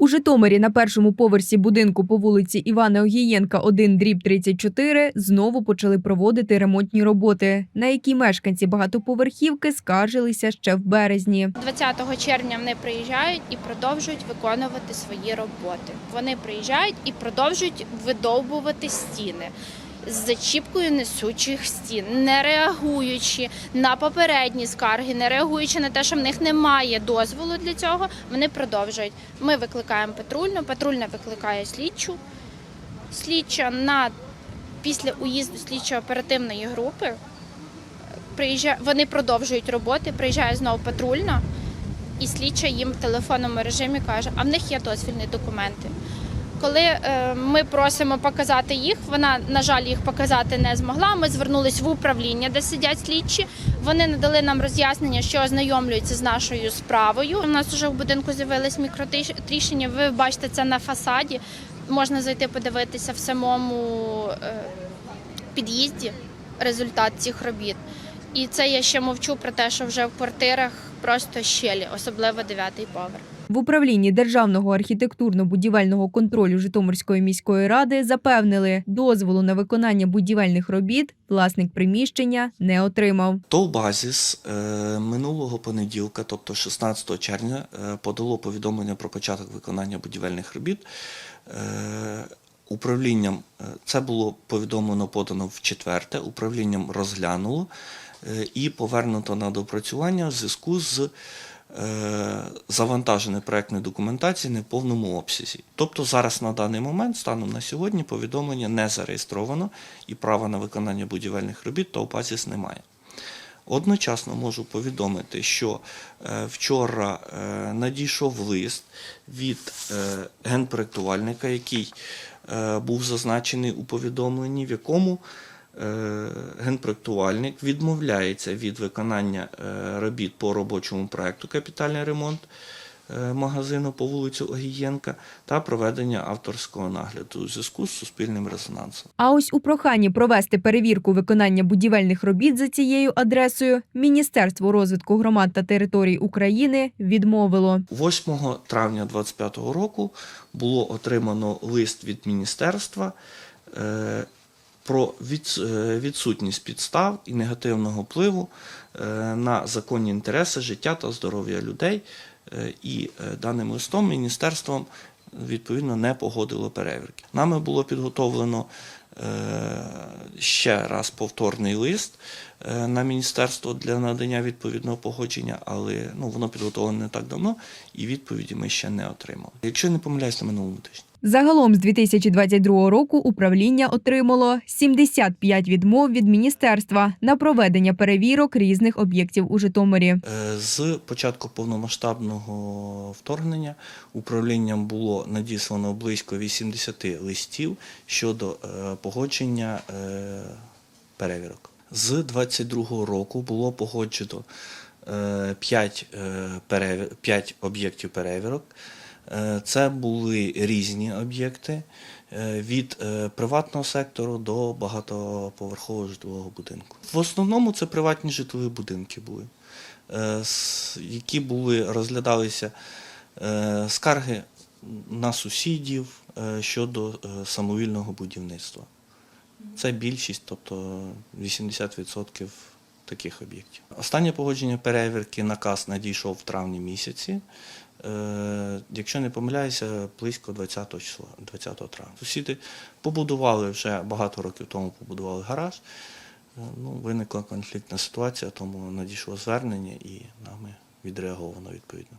У Житомирі на першому поверсі будинку по вулиці Івана Огієнка 1 дріб 34 знову почали проводити ремонтні роботи, на які мешканці багатоповерхівки скаржилися ще в березні. 20 червня вони приїжджають і продовжують виконувати свої роботи. Вони приїжджають і продовжують видовбувати стіни. З зачіпкою несучих стін, не реагуючи на попередні скарги, не реагуючи на те, що в них немає дозволу для цього, вони продовжують. Ми викликаємо патрульну, патрульна викликає слідчу. Слідча на після уїзду слідчо-оперативної групи приїжджає, вони продовжують роботи, приїжджає знову патрульна, і слідча їм в телефонному режимі каже, а в них є дозвільні документи. Коли е, ми просимо показати їх, вона, на жаль, їх показати не змогла. Ми звернулись в управління, де сидять слідчі. Вони надали нам роз'яснення, що ознайомлюються з нашою справою. У нас вже в будинку з'явились мікротріщини. Ви бачите це на фасаді. Можна зайти подивитися в самому е, під'їзді результат цих робіт. І це я ще мовчу про те, що вже в квартирах просто щелі, особливо дев'ятий поверх. В управлінні Державного архітектурно-будівельного контролю Житомирської міської ради запевнили, дозволу на виконання будівельних робіт власник приміщення не отримав. Толбазіс е, минулого понеділка, тобто 16 червня, е, подало повідомлення про початок виконання будівельних робіт. Е, Управлінням це було повідомлено подано в четверте. Управлінням розглянуло і повернуто на допрацювання в зв'язку з е, завантаженою проектної документації не в повному обсязі. Тобто зараз на даний момент, станом на сьогодні, повідомлення не зареєстровано і права на виконання будівельних робіт ТОВБАЗІС немає. Одночасно можу повідомити, що е, вчора е, надійшов лист від генпроектувальника, який був зазначений у повідомленні, в якому генпроектувальник відмовляється від виконання е, робіт по робочому проекту капітальний ремонт е, магазину по вулиці Огієнка та проведення авторського нагляду у зв'язку з суспільним резонансом. А ось у проханні провести перевірку виконання будівельних робіт за цією адресою Міністерство розвитку громад та територій України відмовило. 8 травня 2025 року було отримано лист від міністерства е, про е, відсутність підстав і негативного впливу е, на законні інтереси життя та здоров'я людей. Е, І даним листом міністерством відповідно не погодило перевірки. Нами було підготовлено ще раз повторний лист на міністерство для надання відповідного погодження, але ну, воно підготовлене не так давно, і відповіді ми ще не отримали. Якщо не помиляюсь, на минулому тижні. Загалом з 2022 року управління отримало 75 відмов від міністерства на проведення перевірок різних об'єктів у Житомирі. Е, З початку повномасштабного вторгнення управлінням було надіслано близько 80 листів щодо е, погодження е, перевірок. З 22 року було погоджено 5, 5 об'єктів перевірок. Е, Це були різні об'єкти е, від е, приватного сектору до багатоповерхового житлового будинку. В основному це приватні житлові будинки були, які були розглядалися скарги на сусідів щодо самовільного будівництва. Це більшість, тобто 80% таких об'єктів. Останнє погодження перевірки наказ надійшов в травні місяці. Е, Якщо не помиляюся, близько 20 числа, 20 травня. Сусіди побудували вже багато років тому побудували гараж. Е, Ну, виникла конфліктна ситуація, тому надійшло звернення і нами відреаговано відповідно.